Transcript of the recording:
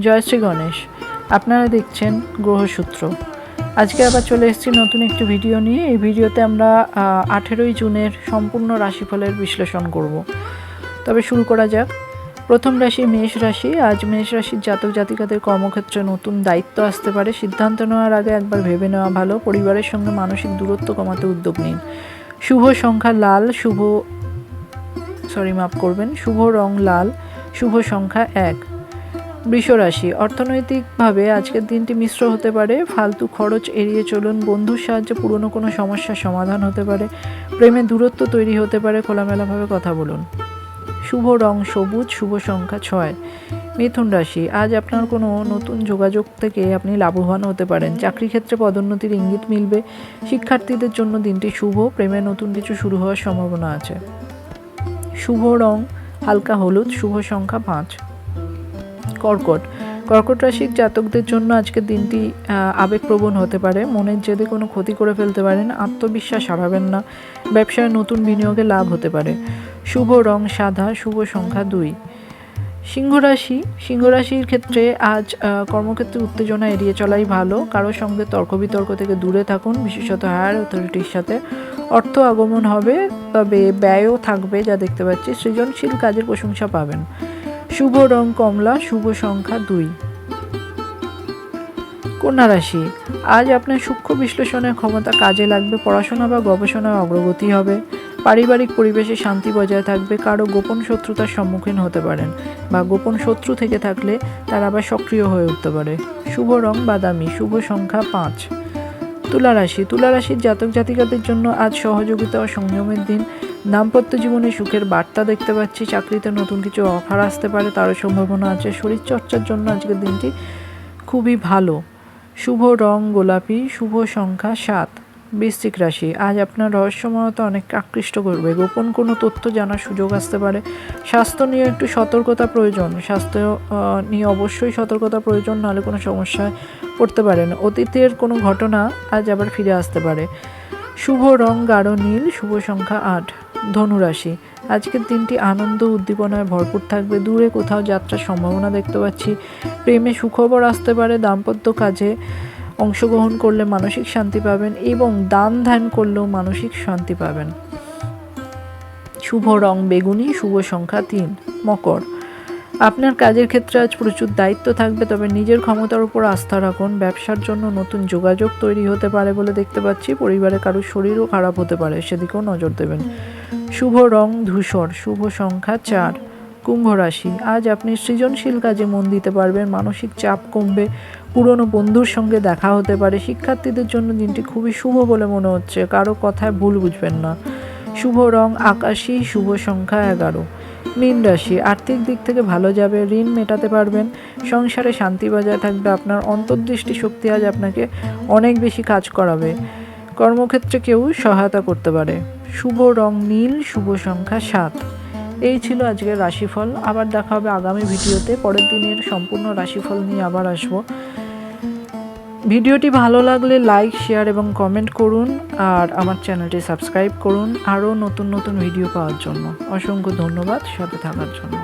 জয় শ্রী গণেশ। আপনারা দেখছেন গ্রহসূত্র। আজকে আবার চলে এসেছি নতুন একটি ভিডিও নিয়ে। এই ভিডিওতে আমরা আঠেরোই জুনের সম্পূর্ণ রাশিফলের বিশ্লেষণ করব। তবে শুরু করা যাক। প্রথম রাশি মেষ রাশি। আজ মেষ রাশির জাতক জাতিকাদের কর্মক্ষেত্রে নতুন দায়িত্ব আসতে পারে। সিদ্ধান্ত নেওয়ার আগে একবার ভেবে নেওয়া ভালো। পরিবারের সঙ্গে মানসিক দূরত্ব কমাতে উদ্যোগ নিন। শুভ সংখ্যা লাল, শুভ সরি মাফ করবেন। শুভ রং লাল, শুভ সংখ্যা এক। বৃষ রাশি অর্থনৈতিকভাবে আজকের দিনটি মিশ্র হতে পারে, ফালতু খরচ এড়িয়ে চলুন, বন্ধুর সাহায্যে পুরনো কোনো সমস্যার সমাধান হতে পারে, প্রেমে দূরত্ব তৈরি হতে পারে, খোলামেলাভাবে কথা বলুন। শুভ রং সবুজ, শুভ সংখ্যা ছয়। মিথুন রাশি, আজ আপনার কোনো নতুন যোগাযোগ থেকে আপনি লাভবান হতে পারেন। চাকরি ক্ষেত্রে পদোন্নতির ইঙ্গিত মিলবে, শিক্ষার্থীদের জন্য দিনটি শুভ, প্রেমে নতুন কিছু শুরু হওয়ার সম্ভাবনা আছে। শুভ রং, হালকা হলুদ, শুভ সংখ্যা পাঁচ। কর্কট। কর্কট রাশির জাতকদের জন্য আজকের দিনটি আবেগপ্রবণ হতে পারে। মনের জেদে কোনো ক্ষতি করে ফেলতে পারেন, আত্মবিশ্বাস হারাবেন না। ব্যবসায় নতুন বিনিয়োগে লাভ হতে পারে। শুভ রং সাদা, শুভ সংখ্যা দুই। সিংহ রাশি, সিংহ রাশির ক্ষেত্রে আজ কর্মক্ষেত্রে উত্তেজনা এড়িয়ে চলাই ভালো। কারোর সঙ্গে তর্ক বিতর্ক থেকে দূরে থাকুন, বিশেষত হায়ার অথরিটির সাথে। অর্থ আগমন হবে, তবে ব্যয়ও থাকবে, যা দেখতে পাচ্ছি। সৃজনশীল কাজের প্রশংসা পাবেন। শুভ রং কমলা, শুভ সংখ্যা দুই। কন্যা রাশি, আজ আপনার সূক্ষ্ম বিশ্লেষণের ক্ষমতা কাজে লাগবে, পড়াশোনা বা গবেষণায় অগ্রগতি হবে, পারিবারিক পরিবেশে শান্তি বজায় থাকবে, কারও গোপন শত্রুতার সম্মুখীন হতে পারেন বা গোপন শত্রু থেকে থাকলে তারা আবার সক্রিয় হয়ে উঠতে পারে। শুভ রং বাদামি, শুভ সংখ্যা পাঁচ। তুলা রাশি। তুলা রাশির জাতক জাতিকাদের জন্য আজ সহযোগিতা ও সংযমের দিন। দাম্পত্য জীবনে সুখের বার্তা দেখতে পাচ্ছি। চাকরিতে নতুন কিছু অফার আসতে পারে, তারও সম্ভাবনা আছে। শরীরচর্চার জন্য আজকের দিনটি খুবই ভালো। শুভ রং গোলাপি, শুভ সংখ্যা সাত। বৃশ্চিক রাশি। আজ আপনার রহস্যময়তা অনেক আকৃষ্ট করবে। গোপন কোনো তথ্য জানার সুযোগ আসতে পারে। স্বাস্থ্য নিয়ে একটু সতর্কতা প্রয়োজন। স্বাস্থ্য নিয়ে অবশ্যই সতর্কতা প্রয়োজন, নাহলে কোনো সমস্যায় পড়তে পারেন। অতীতের কোনো ঘটনা আজ আবার ফিরে আসতে পারে। শুভ রং গাঢ় নীল, শুভ সংখ্যা আট ধনুরাশি আজকের দিনটি আনন্দ, উদ্দীপনায় ভরপুর থাকবে। দূরে কোথাও যাত্রার সম্ভাবনা দেখতে পাচ্ছি। প্রেমে সুখবর আসতে পারে। দাম্পত্য কাজে অংশগ্রহণ করলে মানসিক শান্তি পাবেন এবং দান ধ্যান করলেও মানসিক শান্তি পাবেন। শুভ রং বেগুনি, শুভ সংখ্যা তিন, মকর। আপনার কাজের ক্ষেত্রে আজ প্রচুর দায়িত্ব থাকবে, তবে নিজের ক্ষমতার উপর আস্থা রাখুন। ব্যবসার জন্য নতুন যোগাযোগ তৈরি হতে পারে বলে দেখতে পাচ্ছি। পরিবারে কারোর শরীরও খারাপ হতে পারে, সেদিকেও নজর দেবেন। শুভ রং ধূসর, শুভ সংখ্যা চার, কুম্ভ রাশি। আজ আপনি সৃজনশীল কাজে মন দিতে পারবেন, মানসিক চাপ কমবে পুরনো বন্ধুর সঙ্গে দেখা হতে পারে। শিক্ষার্থীদের জন্য দিনটি খুবই শুভ বলে মনে হচ্ছে। কারও কথায় ভুল বুঝবেন না। শুভ রং আকাশী, শুভ সংখ্যা এগারো। মীন রাশি, আর্থিক দিক থেকে ভালো যাবে, ঋণ মেটাতে পারবেন। সংসারে শান্তি বজায় থাকবে, আপনার অন্তর্দৃষ্টি শক্তি আজ আপনাকে অনেক বেশি কাজ করাবে। কর্মক্ষেত্রে কেউ সহায়তা করতে পারে। শুভ রং নীল, শুভ সংখ্যা সাত। এই ছিল আজকের রাশিফল। আবার দেখা হবে আগামী ভিডিওতে। পরের দিনের সম্পূর্ণ রাশিফল নিয়ে আবার আসব। ভিডিওটি ভালো লাগলে লাইক, শেয়ার এবং কমেন্ট করুন আর আমার চ্যানেলটি সাবস্ক্রাইব করুন আরও নতুন নতুন ভিডিও পাওয়ার জন্য। অসংখ্য ধন্যবাদ সাথে থাকার জন্য।